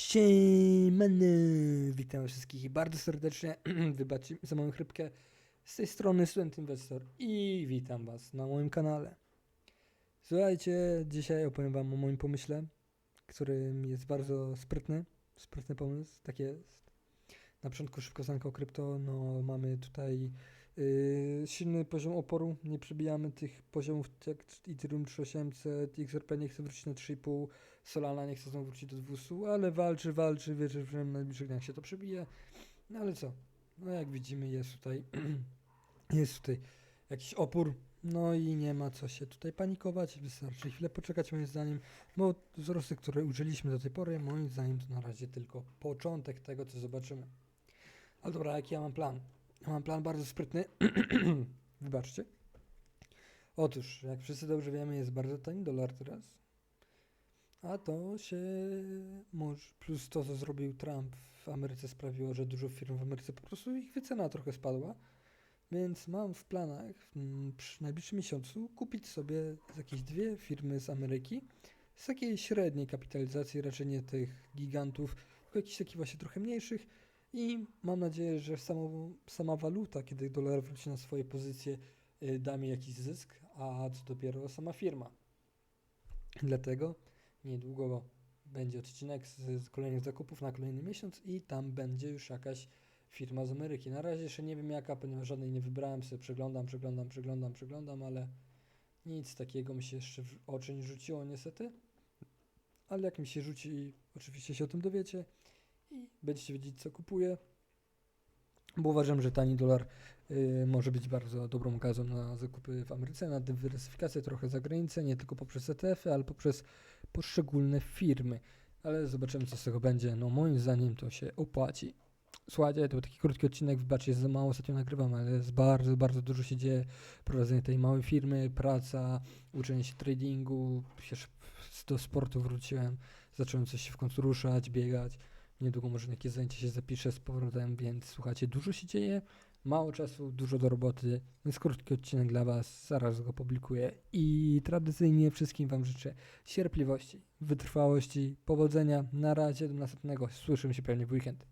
Siemany! Witam wszystkich bardzo serdecznie. Wybaczcie za moją chrypkę. Z tej strony Student Investor i witam Was na moim kanale. Słuchajcie, dzisiaj opowiem Wam o moim pomyśle, który jest bardzo sprytny. Sprytny pomysł, tak jest. Na początku szybko zanko krypto. No, mamy tutaj silny poziom oporu. Nie przebijamy tych poziomów jak Ethereum 3800, XRP nie chce wrócić na 3,5. Solana nie chce znowu wrócić do 200, ale walczy, walczy, wierzy, że w najbliższych dniach się to przebije. No ale co? No jak widzimy jest tutaj, jest tutaj jakiś opór, no i nie ma co się tutaj panikować, wystarczy chwilę poczekać moim zdaniem, bo wzrosty, które użyliśmy do tej pory, moim zdaniem to na razie tylko początek tego, co zobaczymy. Ale dobra, jaki ja mam plan? Mam plan bardzo sprytny, wybaczcie. Otóż, jak wszyscy dobrze wiemy, jest bardzo tani dolar teraz. A to się może, plus to, co zrobił Trump w Ameryce sprawiło, że dużo firm w Ameryce po prostu ich wycena trochę spadła. Więc mam w planach w mm, przy najbliższym miesiącu kupić sobie jakieś dwie firmy z Ameryki z takiej średniej kapitalizacji, raczej nie tych gigantów, tylko jakichś takich właśnie trochę mniejszych. I mam nadzieję, że samo, sama waluta, kiedy dolar wróci na swoje pozycje, y, da mi jakiś zysk, a co dopiero sama firma. Dlatego niedługo będzie odcinek z, z kolejnych zakupów na kolejny miesiąc i tam będzie już jakaś firma z Ameryki. Na razie jeszcze nie wiem jaka, ponieważ żadnej nie wybrałem, sobie przeglądam, przeglądam, przeglądam, przeglądam, ale nic takiego mi się jeszcze w oczy nie rzuciło niestety. Ale jak mi się rzuci, oczywiście się o tym dowiecie i będziecie wiedzieć co kupuję. Bo uważam, że tani dolar y, może być bardzo dobrą okazją na zakupy w Ameryce, na dywersyfikację trochę za granicę, nie tylko poprzez ETF-y, ale poprzez poszczególne firmy. Ale zobaczymy, co z tego będzie. No, moim zdaniem to się opłaci. Słuchajcie, to był taki krótki odcinek, wybaczcie, za mało, ostatnio nagrywam, ale jest bardzo, bardzo dużo się dzieje. Prowadzenie tej małej firmy, praca, uczenie się tradingu, do sportu wróciłem, zacząłem coś się w końcu ruszać, biegać. Niedługo może na jakieś zajęcie się zapiszę z powrotem, więc słuchajcie, dużo się dzieje, mało czasu, dużo do roboty, więc krótki odcinek dla Was, zaraz go publikuję. I tradycyjnie wszystkim Wam życzę cierpliwości, wytrwałości, powodzenia, na razie do następnego, słyszymy się pewnie w weekend.